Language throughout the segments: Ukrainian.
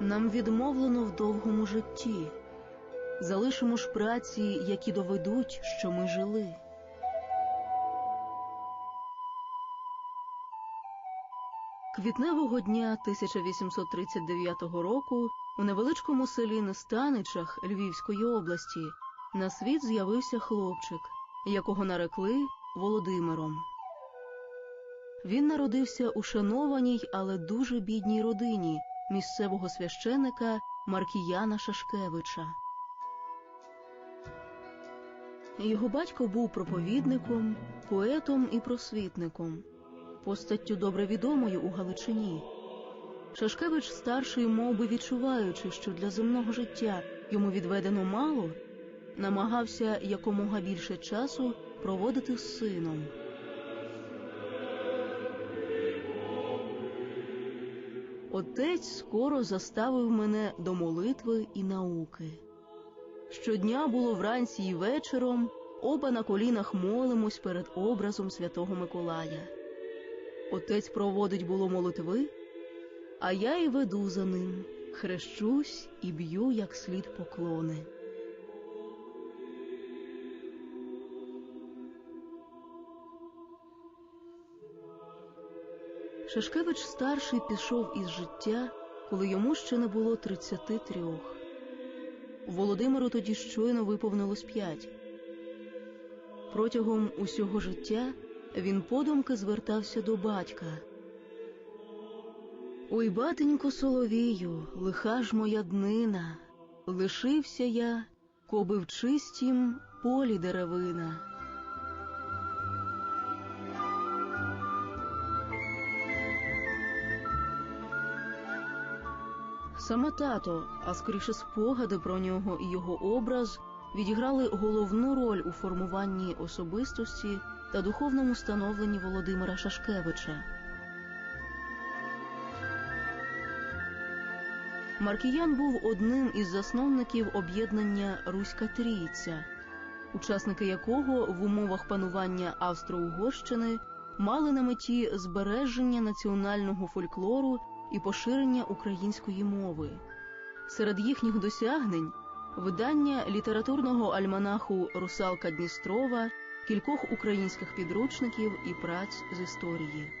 Нам відмовлено в довгому житті. Залишимо ж праці, які доведуть, що ми жили. Квітневого дня 1839 року у невеличкому селі Нестаничах Львівської області на світ з'явився хлопчик, якого нарекли Володимиром. Він народився у шанованій, але дуже бідній родині місцевого священика Маркіяна Шашкевича. Його батько був проповідником, поетом і просвітником, постаттю добре відомою у Галичині. Шашкевич старший, мов би відчуваючи, що для земного життя йому відведено мало, намагався якомога більше часу проводити з сином. Отець скоро заставив мене до молитви і науки. Щодня було вранці і вечором, оба на колінах молимось перед образом святого Миколая. Отець проводить було молитви, а я й веду за ним, хрещусь і б'ю як слід поклони. Шашкевич старший пішов із життя, коли йому ще не було 33. Володимиру тоді щойно виповнилось п'ять. Протягом усього життя він подумки звертався до батька. Ой, батенько Соловію, лиха ж моя днина, лишився я, коби в чистім полі деревина. Саме тато, а скоріше спогади про нього і його образ відіграли головну роль у формуванні особистості та духовному становленні Володимира Шашкевича. Маркіян був одним із засновників об'єднання Руська Трійця, учасники якого в умовах панування Австро-Угорщини мали на меті збереження національного фольклору і поширення української мови. Серед їхніх досягнень видання літературного альманаху Русалка Дністрова, кількох українських підручників і праць з історії.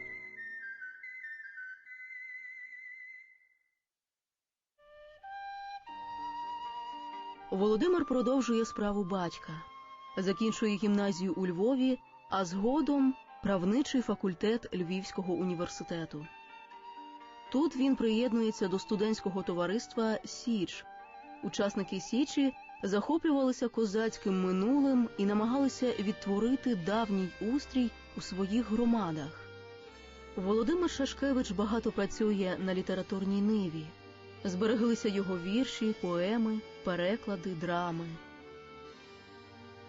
Володимир продовжує справу батька, закінчує гімназію у Львові, а згодом правничий факультет Львівського університету. Тут він приєднується до студентського товариства Січ. Учасники Січі захоплювалися козацьким минулим і намагалися відтворити давній устрій у своїх громадах. Володимир Шашкевич багато працює на літературній ниві. Збереглися його вірші, поеми, переклади, драми.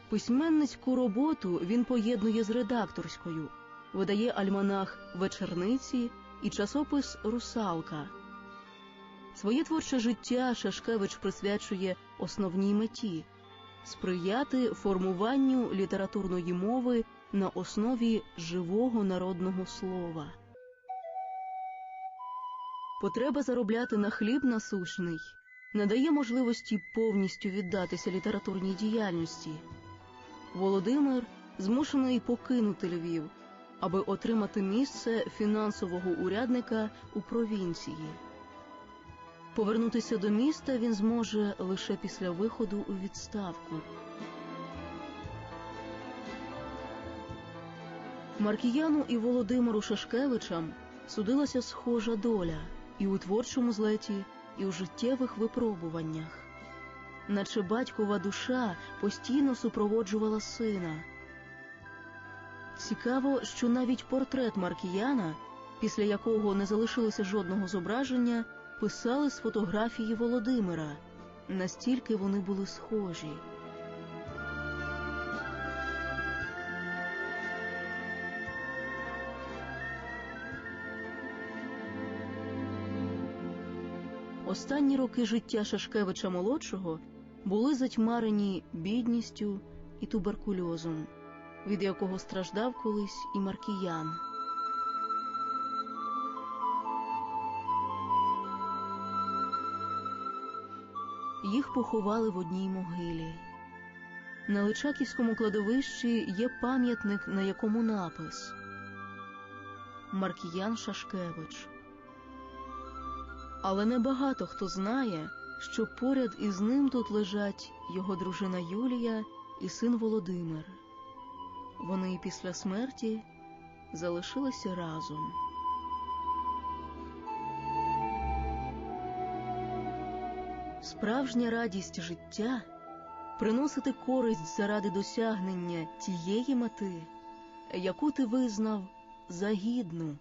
Письменницьку роботу він поєднує з редакторською, видає альманах вечорниці і часопис Русалка. Своє творче життя Шашкевич присвячує основній меті сприяти формуванню літературної мови на основі живого народного слова. Потреба заробляти на хліб насущний надає можливості повністю віддатися літературній діяльності. Володимир змушений покинути Львів, аби отримати місце фінансового урядника у провінції. Повернутися до міста він зможе лише після виходу у відставку. Маркіяну і Володимиру Шашкевичам судилася схожа доля і у творчому злеті, і у життєвих випробуваннях. Наче батькова душа постійно супроводжувала сина. Цікаво, що навіть портрет Маркіяна, після якого не залишилося жодного зображення, писали з фотографії Володимира. Настільки вони були схожі. Останні роки життя Шашкевича молодшого були затьмарені бідністю і туберкульозом, від якого страждав колись і Маркіян. їх поховали в одній могилі. На Личаківському кладовищі є пам'ятник, на якому напис Маркіян Шашкевич. Але небагато хто знає, що поряд із ним тут лежать його дружина Юлія і син Володимир. Вони і після смерті залишилися разом. Справжня радість життя приносити користь заради досягнення тієї мети, яку ти визнав за гідну.